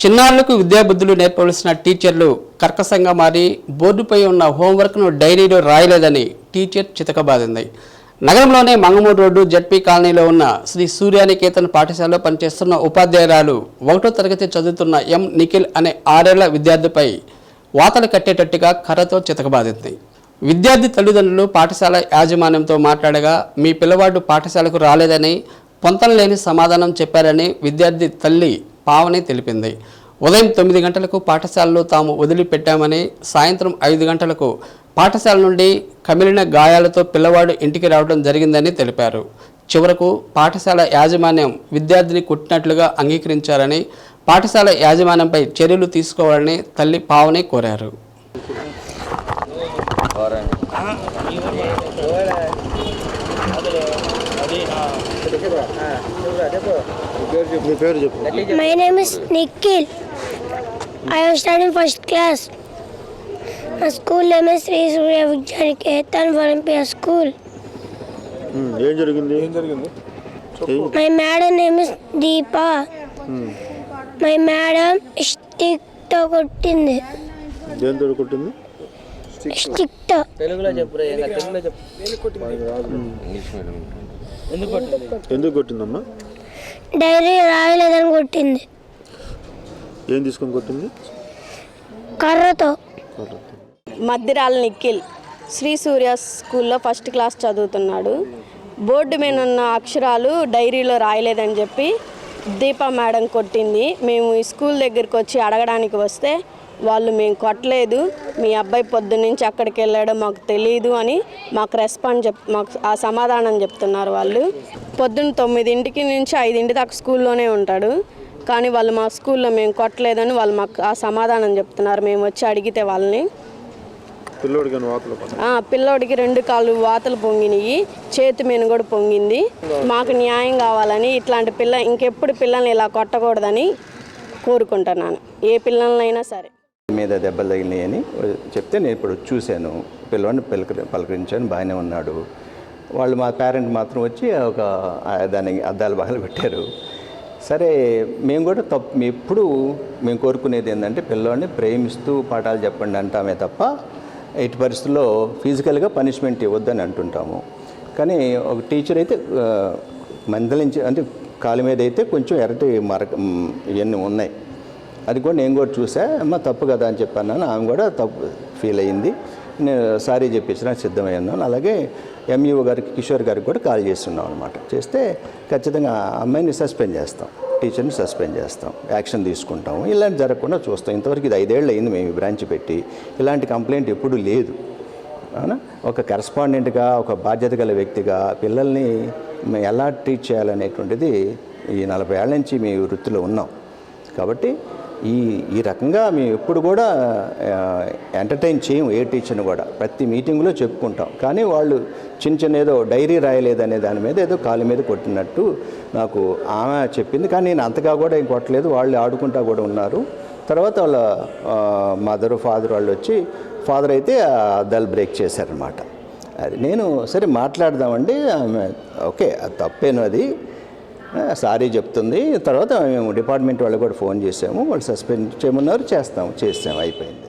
చిన్నారులకు విద్యాబుద్ధులు నేర్పవలసిన టీచర్లు కర్కశంగా మారి బోర్డుపై ఉన్న హోంవర్క్ను డైరీలో రాయలేదని టీచర్ చితకబాదింది. నగరంలోనే మంగమూడు రోడ్డు జడ్పీ కాలనీలో ఉన్న శ్రీ సూర్యానికేతన్ పాఠశాలలో పనిచేస్తున్న ఉపాధ్యాయురాలు ఒకటో తరగతి చదువుతున్న ఎం నిఖిల్ అనే ఆరేళ్ళ విద్యార్థిపై వాతలు కట్టేటట్టుగా కర్రతో చితకబాదింది. విద్యార్థి తల్లిదండ్రులు పాఠశాల యాజమాన్యంతో మాట్లాడగా మీ పిల్లవాడు పాఠశాలకు రాలేదని పొంతం లేని సమాధానం చెప్పారని విద్యార్థి తల్లి పావని తెలిపింది. ఉదయం తొమ్మిది గంటలకు పాఠశాలలో తాము వదిలిపెట్టామని సాయంత్రం ఐదు గంటలకు పాఠశాల నుండి కమిలిన గాయాలతో పిల్లవాడు ఇంటికి రావడం జరిగిందని తెలిపారు. చివరకు పాఠశాల యాజమాన్యం విద్యార్థిని కొట్టినట్లుగా అంగీకరించారని పాఠశాల యాజమాన్యంపై చర్యలు తీసుకోవాలని తల్లి పావని కోరారు. మీ పేరు చెప్పు My name is Nikhil. I am studying first class. My school name is Sri Surya Vijnaniketan Olympia School. ఉమ్, ఏం జరిగింది ఏం జరిగింది My madam name is Deepa. My madam stick తో కొట్టింది దేంతో కొట్టింది స్టిక్తో తెలుగులో చెప్పు తెలుగులో చెప్పు ఎందుకు కొట్టిందమ్మా? డైరీ రాయలేదని కొట్టింది. ఏం తీసుకొని కొట్టింది? కర్రతో. మద్దిరాల నిఖిల్ శ్రీ సూర్య స్కూల్లో ఫస్ట్ క్లాస్ చదువుతున్నాడు. బోర్డు మీద ఉన్న అక్షరాలు డైరీలో రాయలేదని చెప్పి దీపా మేడం కొట్టింది. మేము ఈ స్కూల్ దగ్గరికి వచ్చి అడగడానికి వస్తే వాళ్ళు మేము కొట్టలేదు. మీ అబ్బాయి పొద్దున్నుంచి అక్కడికి వెళ్ళాడో మాకు తెలియదు అని మాకు రెస్పాండ్ చెప్ మాకు ఆ సమాధానం చెప్తున్నారు వాళ్ళు. పొద్దున్న తొమ్మిదింటికి నుంచి ఐదింటి దాకా స్కూల్లోనే ఉంటాడు. కానీ వాళ్ళు మా స్కూల్లో మేము కొట్టలేదని వాళ్ళు మాకు ఆ సమాధానం చెప్తున్నారు. మేము వచ్చి అడిగితే వాళ్ళని. పిల్లోడికి రెండు కాళ్ళు వాతలు పొంగినాయి చేతి మీద కూడా పొంగింది. మాకు న్యాయం కావాలని ఇట్లాంటి పిల్ల ఇంకెప్పుడు పిల్లల్ని ఇలా కొట్టకూడదని కోరుకుంటున్నాను. ఏ పిల్లలనైనా సరే. మీద దెబ్బలు తగిలినాయని చెప్తే నేను ఇప్పుడు చూశాను. పిల్లవాడిని పలకరి పలకరించాను బాగానే ఉన్నాడు. వాళ్ళు మా పేరెంట్ మాత్రం వచ్చి ఒక దానికి అద్దాలు బాగా పెట్టారు. సరే మేము కూడా తప్పు ఎప్పుడు మేము కోరుకునేది ఏంటంటే పిల్లవాడిని ప్రేమిస్తూ పాఠాలు చెప్పండి అంటామే తప్ప ఎట్టి పరిస్థితుల్లో ఫిజికల్గా పనిష్మెంట్ ఇవ్వద్దని అంటుంటాము. కానీ ఒక టీచర్ అయితే మందలించి అంటే కాలు మీద అయితే కొంచెం ఎరటి మరక ఇవన్నీ ఉన్నాయి. అది కూడా నేను కూడా చూసా. అమ్మ తప్పు కదా అని చెప్పాను. ఆమె కూడా తప్పు ఫీల్ అయ్యింది నేను సారీ చెప్పించిన సిద్ధమయ్యాను. అలాగే ఎంఈఓ గారికి కిషోర్ గారికి కూడా కాల్ చేస్తున్నాం అనమాట చేస్తే ఖచ్చితంగా ఆ అమ్మాయిని సస్పెండ్ చేస్తాం. టీచర్ని సస్పెండ్ చేస్తాం. యాక్షన్ తీసుకుంటాం ఇలాంటి జరగకుండా చూస్తాం. ఇంతవరకు ఇది ఐదేళ్ళు అయింది మేము ఈ బ్రాంచ్ పెట్టి. ఇలాంటి కంప్లైంట్ ఎప్పుడూ లేదు. అవునా? ఒక కరస్పాండెంట్గా ఒక బాధ్యత గల వ్యక్తిగా పిల్లల్ని ఎలా ట్రీట్ చేయాలనేటువంటిది ఈ నలభై ఏళ్ళ నుంచి మీ వృత్తిలో ఉన్నాం. కాబట్టి ఈ ఈ రకంగా మేము ఎప్పుడు కూడా ఎంటర్టైన్ చేయం ఏ టీచర్ని కూడా. ప్రతి మీటింగ్లో చెప్పుకుంటాం. కానీ వాళ్ళు చిన్న చిన్న ఏదో డైరీ రాయలేదనే దాని మీద ఏదో కాలు మీద కొట్టినట్టు నాకు ఆమె చెప్పింది. కానీ నేను అంతగా కూడా ఏం కొట్టలేదు. వాళ్ళు ఆడుకుంటా కూడా ఉన్నారు. తర్వాత వాళ్ళ మదర్ ఫాదర్ వాళ్ళు వచ్చి ఫాదర్ అయితే ఆ అద్దాలు బ్రేక్ చేశారనమాట అది నేను సరే మాట్లాడదామండి. ఆమె ఓకే అది తప్పేను అది సారీ చెప్తుంది. తర్వాత మేము డిపార్ట్మెంట్ వాళ్ళు కూడా ఫోన్ చేసాము. వాళ్ళు సస్పెండ్ చేయమన్నారు చేస్తాము చేసాము అయిపోయింది.